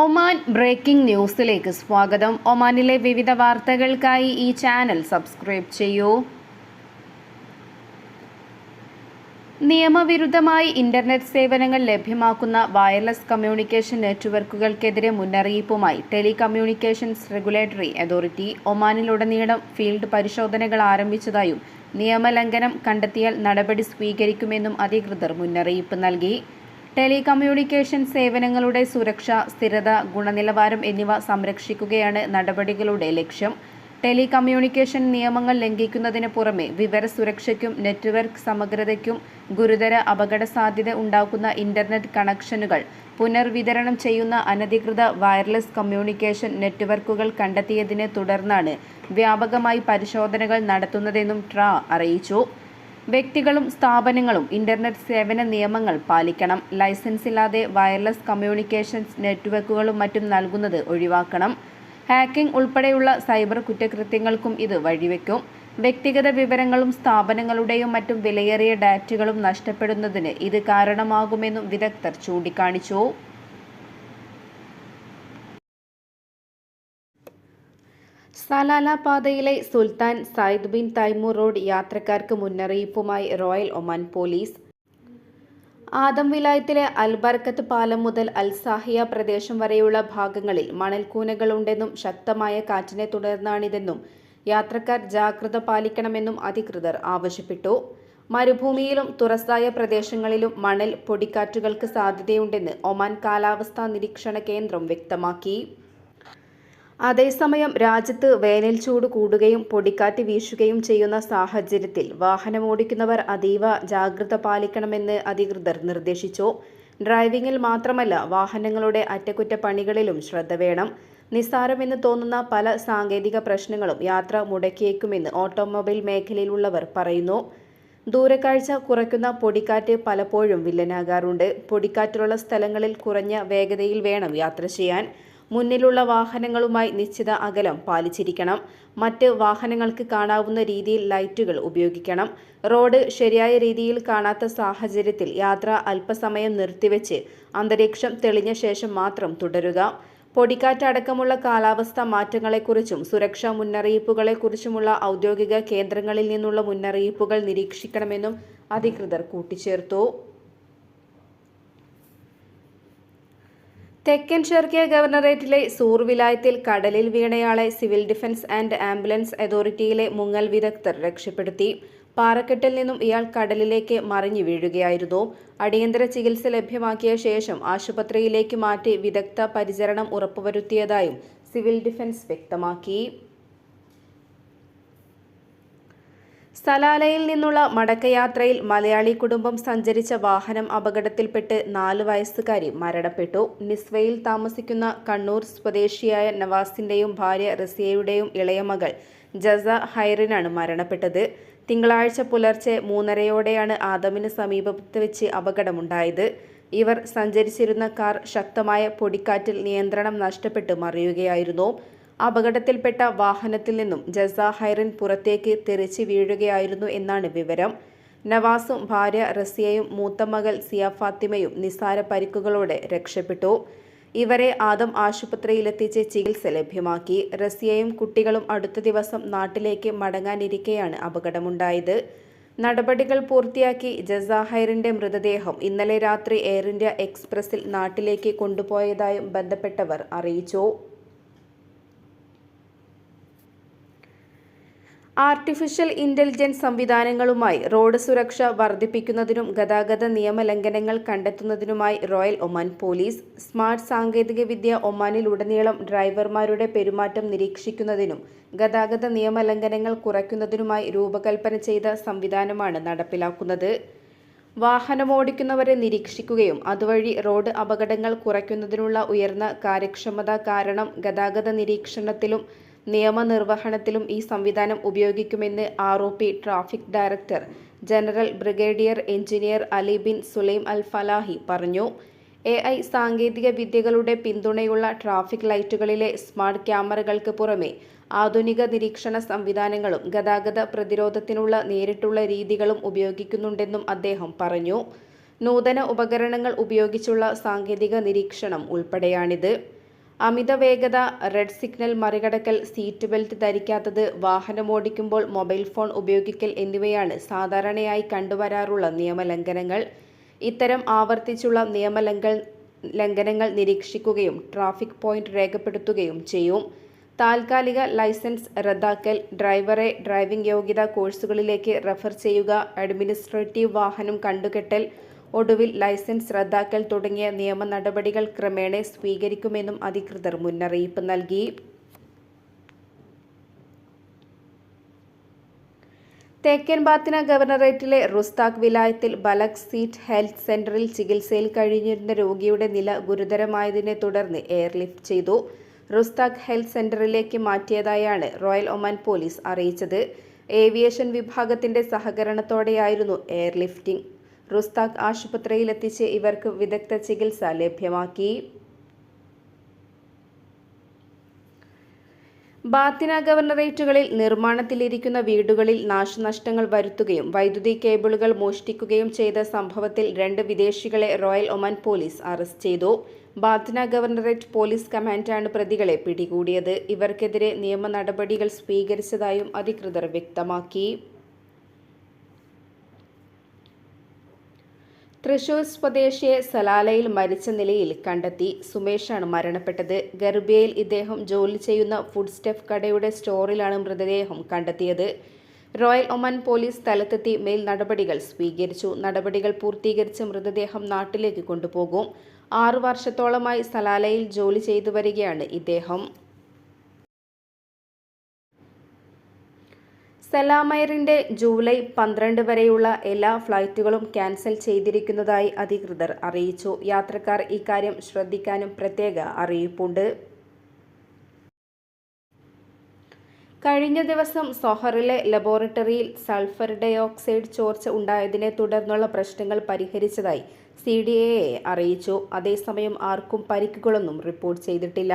Oman breaking ന്യൂസിലേക്ക് സ്വാഗതം. ഒമാനിലെ വിവിധ വാർത്തകൾക്കായി ഈ ചാനൽ സബ്സ്ക്രൈബ് ചെയ്യൂ. നിയമവിരുദ്ധമായി ഇന്റർനെറ്റ് സേവനങ്ങൾ ലഭ്യമാക്കുന്ന വയർലെസ് കമ്മ്യൂണിക്കേഷൻ നെറ്റ്വർക്കുകൾക്കെതിരെ മുന്നറിയിപ്പുമായി ടെലികമ്മ്യൂണിക്കേഷൻസ് റെഗുലേറ്ററി അതോറിറ്റി ഒമാനിലുടനീളം ഫീൽഡ് പരിശോധനകൾ ആരംഭിച്ചതായും നിയമലംഘനം കണ്ടെത്തിയാൽ നടപടി സ്വീകരിക്കുമെന്നും അധികൃതർ മുന്നറിയിപ്പ് നൽകി. ടെലികമ്മ്യൂണിക്കേഷൻ സേവനങ്ങളുടെ സുരക്ഷ സ്ഥിരത ഗുണനിലവാരം എന്നിവ സംരക്ഷിക്കുകയാണ് നടപടികളുടെ ലക്ഷ്യം. ടെലികമ്മ്യൂണിക്കേഷൻ നിയമങ്ങൾ ലംഘിക്കുന്നതിന് പുറമെ വിവര സുരക്ഷയ്ക്കും നെറ്റ്വർക്ക് സമഗ്രതയ്ക്കും ഗുരുതര അപകട സാധ്യത ഉണ്ടാക്കുന്ന ഇന്റർനെറ്റ് കണക്ഷനുകൾ പുനർവിതരണം ചെയ്യുന്ന അനധികൃത വയർലെസ് കമ്മ്യൂണിക്കേഷൻ നെറ്റ്വർക്കുകൾ കണ്ടെത്തിയതിനെ തുടർന്നാണ് വ്യാപകമായി പരിശോധനകൾ നടത്തുന്നതെന്നും ട്രാ അറിയിച്ചു. വ്യക്തികളും സ്ഥാപനങ്ങളും ഇന്റർനെറ്റ് സേവന നിയമങ്ങൾ പാലിക്കണം. ലൈസൻസ് ഇല്ലാതെ വയർലെസ് കമ്മ്യൂണിക്കേഷൻസ് നെറ്റ്വർക്കുകളും മറ്റും നൽകുന്നത് ഒഴിവാക്കണം. ഹാക്കിംഗ് ഉൾപ്പെടെയുള്ള സൈബർ കുറ്റകൃത്യങ്ങൾക്കും ഇത് വഴിവെക്കും. വ്യക്തിഗത വിവരങ്ങളും സ്ഥാപനങ്ങളുടെയും മറ്റും വിലയേറിയ ഡാറ്റകളും നഷ്ടപ്പെടുന്നതിന് ഇത് കാരണമാകുമെന്നും വിദഗ്ധർ ചൂണ്ടിക്കാണിച്ചു. സലാല പാതയിലെ Sultan Sayyid bin Taimur road യാത്രക്കാർക്ക് മുന്നറിയിപ്പുമായി റോയൽ ഒമാൻ പോലീസ്. ആദം വിലായത്തിലെ അൽബർക്കത്ത് പാലം മുതൽ അൽസാഹിയ പ്രദേശം വരെയുള്ള ഭാഗങ്ങളിൽ മണൽക്കൂനകളുണ്ടെന്നും ശക്തമായ കാറ്റിനെ തുടർന്നാണിതെന്നും യാത്രക്കാർ ജാഗ്രത പാലിക്കണമെന്നും അധികൃതർ ആവശ്യപ്പെട്ടു. മരുഭൂമിയിലും തുറസായ പ്രദേശങ്ങളിലും മണൽ പൊടിക്കാറ്റുകൾക്ക് സാധ്യതയുണ്ടെന്ന് ഒമാൻ കാലാവസ്ഥാ നിരീക്ഷണ കേന്ദ്രം വ്യക്തമാക്കി. അതേസമയം രാജ്യത്ത് വേനൽ ചൂട് കൂടുകയും പൊടിക്കാറ്റ് വീശുകയും ചെയ്യുന്ന സാഹചര്യത്തിൽ വാഹനമോടിക്കുന്നവർ അതീവ ജാഗ്രത പാലിക്കണമെന്ന് അധികൃതർ നിർദ്ദേശിച്ചു. ഡ്രൈവിംഗിൽ മാത്രമല്ല വാഹനങ്ങളുടെ അറ്റകുറ്റപ്പണികളിലും ശ്രദ്ധ വേണം. നിസ്സാരമെന്ന് തോന്നുന്ന പല സാങ്കേതിക പ്രശ്നങ്ങളും യാത്ര മുടക്കിയേക്കുമെന്ന് ഓട്ടോമൊബൈൽ മേഖലയിലുള്ളവർ പറയുന്നു. ദൂരക്കാഴ്ച കുറയ്ക്കുന്ന പൊടിക്കാറ്റ് പലപ്പോഴും വില്ലനാകാറുണ്ട്. പൊടിക്കാറ്റുള്ള സ്ഥലങ്ങളിൽ കുറഞ്ഞ വേഗതയിൽ വേണം യാത്ര ചെയ്യാൻ. മുന്നിലുള്ള വാഹനങ്ങളുമായി നിശ്ചിത അകലം പാലിച്ചിരിക്കണം. മറ്റ് വാഹനങ്ങൾക്ക് കാണാവുന്ന രീതിയിൽ ലൈറ്റുകൾ ഉപയോഗിക്കണം. റോഡ് ശരിയായ രീതിയിൽ കാണാത്ത സാഹചര്യത്തിൽ യാത്ര അല്പസമയം നിർത്തിവെച്ച് അന്തരീക്ഷം തെളിഞ്ഞ ശേഷം മാത്രം തുടരുക. പൊടിക്കാറ്റ് അടക്കമുള്ള കാലാവസ്ഥാ മാറ്റങ്ങളെക്കുറിച്ചും സുരക്ഷാ മുന്നറിയിപ്പുകളെക്കുറിച്ചുമുള്ള ഔദ്യോഗിക കേന്ദ്രങ്ങളിൽ നിന്നുള്ള മുന്നറിയിപ്പുകൾ നിരീക്ഷിക്കണമെന്നും അധികൃതർ കൂട്ടിച്ചേർത്തു. തെക്കൻ ഷെർക്കിയ ഗവർണറേറ്റിലെ സൂർ വിലായത്തിൽ കടലിൽ വീണയാളെ സിവിൽ ഡിഫൻസ് ആൻഡ് ആംബുലൻസ് അതോറിറ്റിയിലെ മുങ്ങൽ വിദഗ്ധർ രക്ഷപ്പെടുത്തി. പാറക്കെട്ടിൽ നിന്നും ഇയാൾ കടലിലേക്ക് മറിഞ്ഞു വീഴുകയായിരുന്നു. അടിയന്തര ചികിത്സ ലഭ്യമാക്കിയ ശേഷം ആശുപത്രിയിലേക്ക് മാറ്റി വിദഗ്ധ പരിചരണം ഉറപ്പുവരുത്തിയതായും സിവിൽ ഡിഫൻസ് വ്യക്തമാക്കി. സലാലയിൽ നിന്നുള്ള മടക്കയാത്രയിൽ മലയാളി കുടുംബം സഞ്ചരിച്ച വാഹനം അപകടത്തിൽപ്പെട്ട് നാല് വയസ്സുകാരി മരണപ്പെട്ടു. നിസ്വയിൽ താമസിക്കുന്ന കണ്ണൂർ സ്വദേശിയായ നവാസിന്റെയും ഭാര്യ റസിയയുടെയും ഇളയ മകൾ ജസ ഹൈറിനാണ് മരണപ്പെട്ടത്. തിങ്കളാഴ്ച പുലർച്ചെ മൂന്നരയോടെയാണ് ആദമിന് സമീപത്ത് വെച്ച് അപകടമുണ്ടായത്. ഇവർ സഞ്ചരിച്ചിരുന്ന കാർ ശക്തമായ പൊടിക്കാറ്റിൽ നിയന്ത്രണം നഷ്ടപ്പെട്ട് മറിയുകയായിരുന്നു. അപകടത്തിൽപ്പെട്ട വാഹനത്തിൽ നിന്നും ജസ ഹൈറിൻ പുറത്തേക്ക് തെറിച്ച് വീഴുകയായിരുന്നു എന്നാണ് വിവരം. നവാസും ഭാര്യ റസിയയും മൂത്ത മകൾ സിയ ഫാത്തിമയും നിസ്സാര പരിക്കുകളോടെ രക്ഷപ്പെട്ടു. ഇവരെ ആദം ആശുപത്രിയിലെത്തിച്ച് ചികിത്സ ലഭ്യമാക്കി. റസിയയും കുട്ടികളും അടുത്ത ദിവസം നാട്ടിലേക്ക് മടങ്ങാനിരിക്കെയാണ് അപകടമുണ്ടായത്. നടപടികൾ പൂർത്തിയാക്കി ജസാഹൈറിന്റെ മൃതദേഹം ഇന്നലെ രാത്രി എയർ ഇന്ത്യ എക്സ്പ്രസിൽ നാട്ടിലേക്ക് കൊണ്ടുപോയതായും ബന്ധപ്പെട്ടവർ അറിയിച്ചു. ആർട്ടിഫിഷ്യൽ ഇന്റലിജൻസ് സംവിധാനങ്ങളുമായി റോഡ് സുരക്ഷ വർദ്ധിപ്പിക്കുന്നതിനും ഗതാഗത നിയമലംഘനങ്ങൾ കണ്ടെത്തുന്നതിനുമായി റോയൽ ഒമാൻ പോലീസ് സ്മാർട്ട് സാങ്കേതികവിദ്യ ഒമാനിൽ ഉടനീളം ഡ്രൈവർമാരുടെ പെരുമാറ്റം നിരീക്ഷിക്കുന്നതിനും ഗതാഗത നിയമലംഘനങ്ങൾ കുറയ്ക്കുന്നതിനുമായി രൂപകൽപ്പന ചെയ്ത സംവിധാനമാണ് നടപ്പിലാക്കുന്നത്. വാഹനമോടിക്കുന്നവരെ നിരീക്ഷിക്കുകയും അതുവഴി റോഡ് അപകടങ്ങൾ കുറയ്ക്കുന്നതിനുള്ള ഉയർന്ന കാര്യക്ഷമത കാരണം ഗതാഗത നിരീക്ഷണത്തിലും നിയമനിർവഹണത്തിലും ഈ സംവിധാനം ഉപയോഗിക്കുമെന്ന് R traffic director general brigadier engineer Ali bin Sulaim Al Falahi പറഞ്ഞു. എ ഐ സാങ്കേതിക വിദ്യകളുടെ പിന്തുണയുള്ള ട്രാഫിക് ലൈറ്റുകളിലെ സ്മാർട്ട് ക്യാമറകൾക്ക് പുറമെ ആധുനിക നിരീക്ഷണ സംവിധാനങ്ങളും ഗതാഗത പ്രതിരോധത്തിനുള്ള നേരിട്ടുള്ള രീതികളും ഉപയോഗിക്കുന്നുണ്ടെന്നും അദ്ദേഹം പറഞ്ഞു. നൂതന ഉപകരണങ്ങൾ ഉപയോഗിച്ചുള്ള സാങ്കേതിക നിരീക്ഷണം ഉൾപ്പെടെയാണിത്. അമിത വേഗത റെഡ് സിഗ്നൽ മറികടക്കൽ സീറ്റ് ബെൽറ്റ് ധരിക്കാത്തത് വാഹനമോടിക്കുമ്പോൾ മൊബൈൽ ഫോൺ ഉപയോഗിക്കൽ എന്നിവയാണ് സാധാരണയായി കണ്ടുവരാറുള്ള നിയമലംഘനങ്ങൾ. ഇത്തരം ആവർത്തിച്ചുള്ള നിയമലംഘ ലംഘനങ്ങൾ നിരീക്ഷിക്കുകയും ട്രാഫിക് പോയിന്റ് രേഖപ്പെടുത്തുകയും ചെയ്യും. താൽക്കാലിക ലൈസൻസ് റദ്ദാക്കൽ ഡ്രൈവറെ ഡ്രൈവിംഗ് യോഗ്യതാ കോഴ്സുകളിലേക്ക് റഫർ ചെയ്യുക അഡ്മിനിസ്ട്രേറ്റീവ് വാഹനം കണ്ടുകെട്ടൽ ഒടുവിൽ ലൈസൻസ് റദ്ദാക്കൽ തുടങ്ങിയ നിയമ നടപടികൾ ക്രമേണ സ്വീകരിക്കുമെന്നും അധികൃതർ മുന്നറിയിപ്പ് നൽകി. തേക്കൻ ബാത്തിന ഗവർണറേറ്റിലെ റുസ്താഖ് വിലായത്തിൽ ബലക് സീറ്റ് ഹെൽത്ത് സെന്ററിൽ ചികിത്സയിൽ കഴിഞ്ഞിരുന്ന രോഗിയുടെ നില ഗുരുതരമായതിനെ തുടർന്ന് എയർലിഫ്റ്റ് ചെയ്തു. റുസ്താഖ് ഹെൽത്ത് സെന്ററിലേക്ക് മാറ്റിയതായാണ് റോയൽ ഒമാൻ പോലീസ് അറിയിച്ചത്. ഏവിയേഷൻ വിഭാഗത്തിന്റെ സഹകരണത്തോടെയായിരുന്നു എയർലിഫ്റ്റിംഗ്. റുസ്താഖ് ആശുപത്രിയിലെത്തിച്ച് ഇവർക്ക് വിദഗ്ധ ചികിത്സ ലഭ്യമാക്കി. ബാത്തിന ഗവർണറേറ്റുകളിൽ നിർമ്മാണത്തിലിരിക്കുന്ന വീടുകളിൽ നാശനഷ്ടങ്ങൾ വരുത്തുകയും വൈദ്യുതി കേബിളുകൾ മോഷ്ടിക്കുകയും ചെയ്ത സംഭവത്തിൽ രണ്ട് വിദേശികളെ റോയൽ ഒമാൻ പോലീസ് അറസ്റ്റ് ചെയ്തു. ബാത്തിന ഗവർണറേറ്റ് പോലീസ് കമാൻഡാണ് പ്രതികളെ പിടികൂടിയത്. ഇവർക്കെതിരെ നിയമ നടപടികൾ സ്വീകരിച്ചതായും അധികൃതർ വ്യക്തമാക്കി. തൃശൂർ സ്വദേശിയെ സലാലയിൽ മരിച്ച നിലയിൽ കണ്ടെത്തി. സുമേഷാണ് മരണപ്പെട്ടത്. ഗർഭിയയിൽ ഇദ്ദേഹം ജോലി ചെയ്യുന്ന ഫുഡ് സ്റ്റെഫ് കടയുടെ സ്റ്റോറിലാണ് മൃതദേഹം കണ്ടെത്തിയത്. റോയൽ ഒമാൻ പോലീസ് സ്ഥലത്തെത്തി മേൽ നടപടികൾ സ്വീകരിച്ചു. നടപടികൾ പൂർത്തീകരിച്ച് മൃതദേഹം നാട്ടിലേക്ക് കൊണ്ടുപോകും. ആറു വർഷത്തോളമായി സലാലയിൽ ജോലി ചെയ്തു വരികയാണ് ഇദ്ദേഹം. സലാമയറിന്റെ ജൂലൈ പന്ത്രണ്ട് വരെയുള്ള എല്ലാ ഫ്ലൈറ്റുകളും ക്യാൻസൽ ചെയ്തിരിക്കുന്നതായി അധികൃതർ അറിയിച്ചു. യാത്രക്കാർ ഇക്കാര്യം ശ്രദ്ധിക്കാനും പ്രത്യേക അറിയിപ്പുണ്ട്. കഴിഞ്ഞ ദിവസം സൊഹറിലെ ലബോറട്ടറിയിൽ സൾഫർ ഡയോക്സൈഡ് ചോർച്ച ഉണ്ടായതിനെ തുടർന്നുള്ള പ്രശ്നങ്ങൾ പരിഹരിച്ചതായി സി ഡി എ അറിയിച്ചു. അതേസമയം ആർക്കും പരിക്കുകളൊന്നും റിപ്പോർട്ട് ചെയ്തിട്ടില്ല.